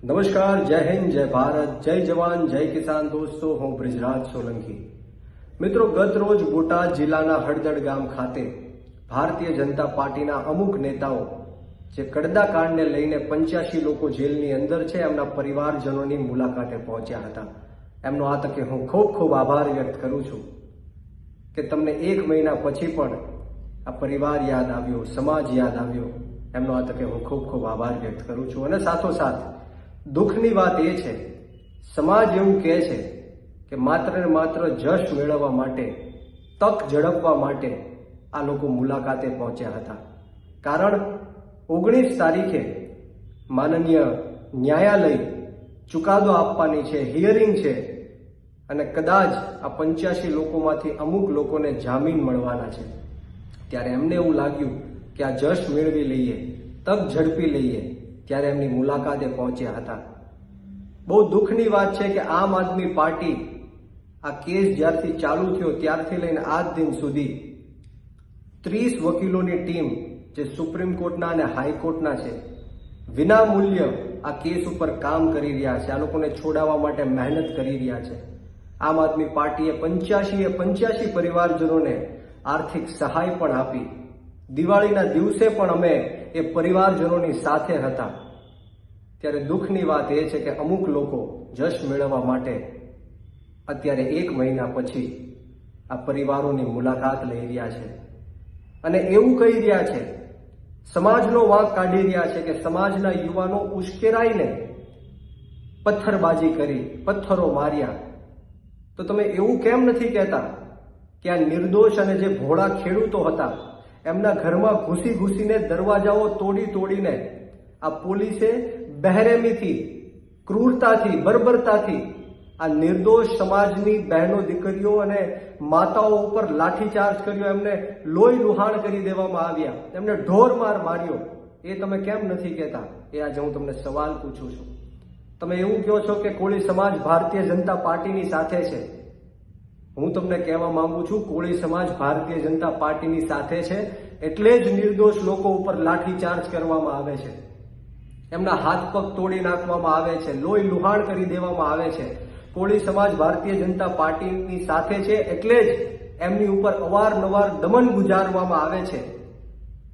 નમસ્કાર જય હિન્દ જય ભારત જય જવાન જય કિસાન દોસ્તો હું બ્રિજરાજ સોલંકી મિત્રો ગત રોજ બોટાદ જિલ્લાના હળદડ ગામ ખાતે ભારતીય જનતા પાર્ટીના અમુક નેતાઓ જે કડદા કાંડને લઈને પંચ્યાસી લોકો જેલની અંદર છે, એમના પરિવારજનોની મુલાકાતે પહોંચ્યા હતા. એમનો આ તકે હું ખૂબ ખૂબ આભાર વ્યક્ત કરું છું કે તમને એક મહિના પછી પણ આ પરિવાર યાદ આવ્યો, સમાજ યાદ આવ્યો. એમનો આ તકે હું ખૂબ ખૂબ આભાર વ્યક્ત કરું છું. અને સાથોસાથ દુઃખની વાત એ છે, સમાજ એવું કહે છે કે માત્ર ને માત્ર જશ મેળવવા માટે, તક ઝડપવા માટે આ લોકો મુલાકાતે પહોંચ્યા હતા. કારણ ઓગણીસ તારીખે માનનીય ન્યાયાલય ચુકાદો આપવાની છે હિયરિંગ છે અને કદાચ આ પંચ્યાસી લોકોમાંથી અમુક લોકોને જામીન મળવાના છે. ત્યારે એમને એવું લાગ્યું કે આ જશ મેળવી લઈએ, તક ઝડપી લઈએ. ત્યારે એમની મુલાકાતે પહોંચ્યા હતા. બહુ દુઃખની વાત છે કે આમ આદમી પાર્ટી આ કેસ જ્યારથી ચાલુ થયો ત્યારથી લઈને આજ દિન સુધી ત્રીસ વકીલોની ટીમ જે સુપ્રીમ કોર્ટના અને હાઈકોર્ટના છે વિના મૂલ્ય આ કેસ ઉપર કામ કરી રહ્યા છે. આ લોકોને છોડાવવા માટે મહેનત કરી રહ્યા છે. આમ આદમી પાર્ટીએ પંચ્યાસી પંચ્યાસી પરિવારજનોને આર્થિક સહાય પણ આપી. દિવાળીના દિવસે પણ અમે એ પરિવારજનોની સાથે હતા. ત્યારે દુઃખની વાત એ છે કે અમુક લોકો જશ મેળવવા માટે અત્યારે એક મહિના પછી આ પરિવારોની મુલાકાત લઈ રહ્યા છે. અને એવું કહી રહ્યા છે, સમાજનો વાંક કાઢી રહ્યા છે કે સમાજના યુવાનો ઉશ્કેરાઈને પથ્થરબાજી કરી, પથ્થરો માર્યા. તો તમે એવું કેમ નથી કહેતા કે આ નિર્દોષ અને જે ભોળા ખેડૂતો હતા, એમના ઘરમાં ઘૂસી ઘૂસીને દરવાજાઓ તોડી તોડીને આ પોલીસે બહેરેમીથી, ક્રૂરતાથી, બર્બરતાથી આ નિર્દોષ સમાજની બહેનો, દીકરીઓ અને માતાઓ ઉપર લાઠીચાર્જ કર્યો, એમને લોહી લુહાણ કરી દેવામાં આવ્યા. એમને ઢોર માર માર્યો. એ તમે કેમ નથી કહેતા? એ આજે હું તમને સવાલ પૂછું છું. તમે એવું કહો છો કે કોળી સમાજ ભારતીય જનતા પાર્ટીની સાથે છે? હું તમને કહેવા માંગુ છું, કોળી સમાજ ભારતીય જનતા પાર્ટીની સાથે છે. એટલે જ નિર્દોષ લોકો ઉપર લાઠીચાર્જ કરવામાં આવે છે. એમના હાથ પગ તોડી નાખવામાં આવે છે, લોહી લુહાણ કરી દેવામાં આવે છે. કોળી સમાજ ભારતીય જનતા પાર્ટીની સાથે છે એટલે જ એમની ઉપર અવારનવાર દમન ગુજારવામાં આવે છે.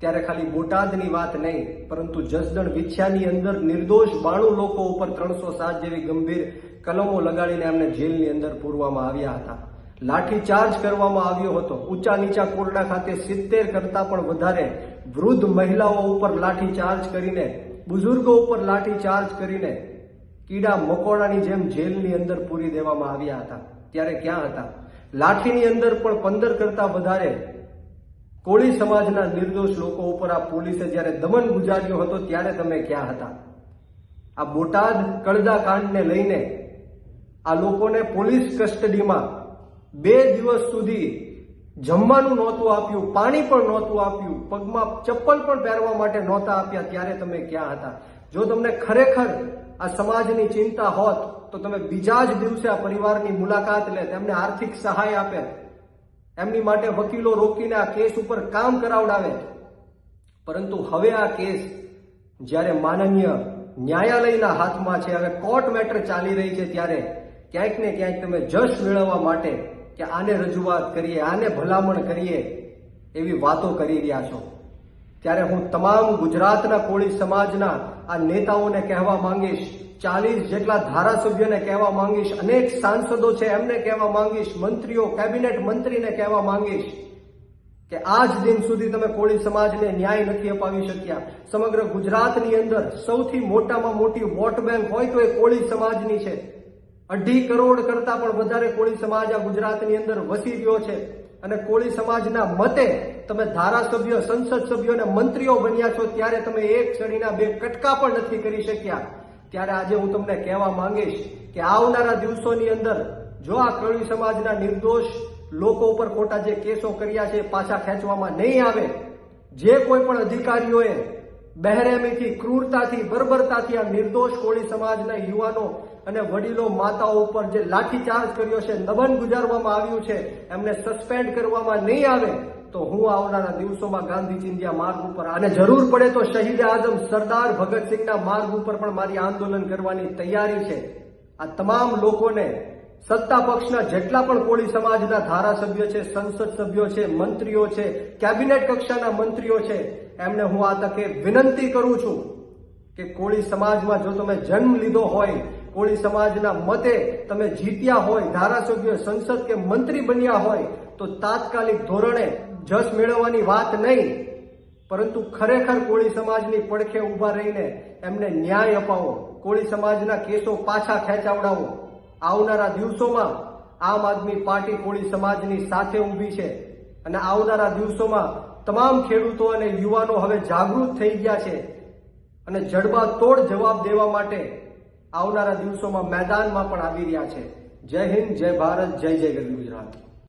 ત્યારે ખાલી બોટાદની વાત નહીં, પરંતુ જસદણ વિછ્યાની અંદર નિર્દોષ બાણું લોકો ઉપર ત્રણસો સાત જેવી ગંભીર કલમો લગાડીને એમને જેલની અંદર પૂરવામાં આવ્યા હતા. લાઠીચાર્જ કરવામાં આવ્યો હતો. ઊંચા નીચા કોરડા ખાતે સિત્તેર કરતા પણ વધારે વૃદ્ધ મહિલાઓ ઉપર લાઠીચાર્જ કરીને બુઝુર્ગો ઉપર લાઠીચાર્જ કરીને કીડા મકોડાની જેમ જેલની અંદર પૂરી દેવામાં આવ્યા હતા. ત્યારે ક્યાં હતા? લાઠીની અંદર પણ પંદર કરતા વધારે કોળી સમાજના નિર્દોષ લોકો ઉપર આ પોલીસે જ્યારે દમન ગુજાર્યો હતો, ત્યારે તમે ક્યાં હતા? આ બોટાદ કડદા કાંડને લઈને આ લોકોને પોલીસ કસ્ટડીમાં બે દિવસ સુધી જમવાનું નહોતું આપ્યું, પાણી પણ નહોતું આપ્યું, પગમાં ચપ્પલ પણ પહેરવા માટે નહોતા આપ્યા, ત્યારે તમે ક્યાં હતા? જો તમને ખરેખર આ સમાજની ચિંતા હોત, તો તમે બીજા જ દિવસે આ પરિવારની મુલાકાત લે, તેમને આર્થિક સહાય આપે. એમની માટે વકીલો રોકીને આ કેસ ઉપર કામ કરાવડાવે. પરંતુ હવે આ કેસ જ્યારે માનનીય ન્યાયાલયના હાથમાં છે, હવે કોર્ટ મેટર ચાલી રહી છે, ત્યારે ક્યાંક ને ક્યાંક તમે જશ મેળવવા માટે કે આને રજૂઆત કરીએ, આને ભલામણ કરીએ એવી વાતો કરી રહ્યા છો. ત્યારે હું તમામ ગુજરાતના કોળી સમાજના આ નેતાઓને કહેવા માંગીશ, ચાલીસ જેટલા ધારાસભ્યોને કહેવા માંગીશ, અનેક સાંસદો છે એમને કહેવા માંગીશ, મંત્રીઓ, કેબિનેટ મંત્રીને કહેવા માંગીશ કે આજ દિન સુધી તમે કોળી સમાજને ન્યાય નથી અપાવી શક્યા. સમગ્ર ગુજરાતની અંદર સૌથી મોટામાં મોટી વોટ બેંક હોય તો એ કોળી સમાજની છે. અઢી કરોડ કરતા પણ વધારે કોળી સમાજ આ ગુજરાતની અંદર વસી ગયો છે. અને કોળી સમાજના મતે તમે ધારાસભ્ય, સંસદ સભ્યો અને મંત્રીઓ બન્યા છો ત્યારે તમે એક ચડીના બે કટકા પણ નથી કરી શક્યા. ત્યારે આજે હું તમને કહેવા માંગીશ કે આવનારા દિવસોની અંદર જો આ કોળી સમાજના નિર્દોષ લોકો ઉપર ખોટા જે કેસો કર્યા છે પાછા ખેંચવામાં નહીં આવે, જે કોઈ પણ અધિકારીઓએ બહેરેમીથી, ક્રૂરતાથી, બર્બરતાથી આ નિર્દોષ કોળી સમાજના યુવાનો અને વડીલો માતાઓ ઉપર જે લાઠીચાર્જ કર્યો છે નબન ગુજારવામાં આવ્યું છે, એમને સસ્પેન્ડ કરવામાં નહીં આવે, તો હું આવનારા દિવસોમાં ગાંધી ચિંધ્યા માર્ગ ઉપર અને જરૂર પડે તો શહીદ આઝમ સરદાર ભગતસિંહના માર્ગ ઉપર પણ મારી આંદોલન કરવાની તૈયારી છે. આ તમામ લોકોને સત્તા પક્ષના જેટલા પણ કોળી સમાજના ધારાસભ્યો છે, સંસદ સભ્યો છે, મંત્રીઓ છે, કેબિનેટ કક્ષાના મંત્રીઓ છે એમને હું આ તકે વિનંતી કરું છું કે કોળી સમાજમાં જો તમે જન્મ લીધો હોય, કોળી સમાજના મતે તમે જીત્યા હોય, ધારાસભ્ય, સંસદ કે મંત્રી બન્યા હોય, તો તાત્કાલિક ધોરણે જશ મેળવવાની વાત નહીં. પરંતુ ખરેખર કોળી સમાજની પડખે ઊભા રહીને એમને ન્યાય અપાવો, કોળી સમાજના કેસો પાછા ખેંચાવડાવો. આવનારા દિવસોમાં આમ આદમી પાર્ટી કોળી સમાજની સાથે ઊભી છે. અને આવનારા દિવસોમાં તમામ ખેડૂતો અને યુવાનો હવે જાગૃત થઈ ગયા છે અને જડબા તોડ જવાબ દેવા માટે આવનારા દિવસોમાં મેદાનમાં પણ આવી રહ્યા છે. જય હિન્દ, જય ભારત, જય જય ગરવી ગુજરાત.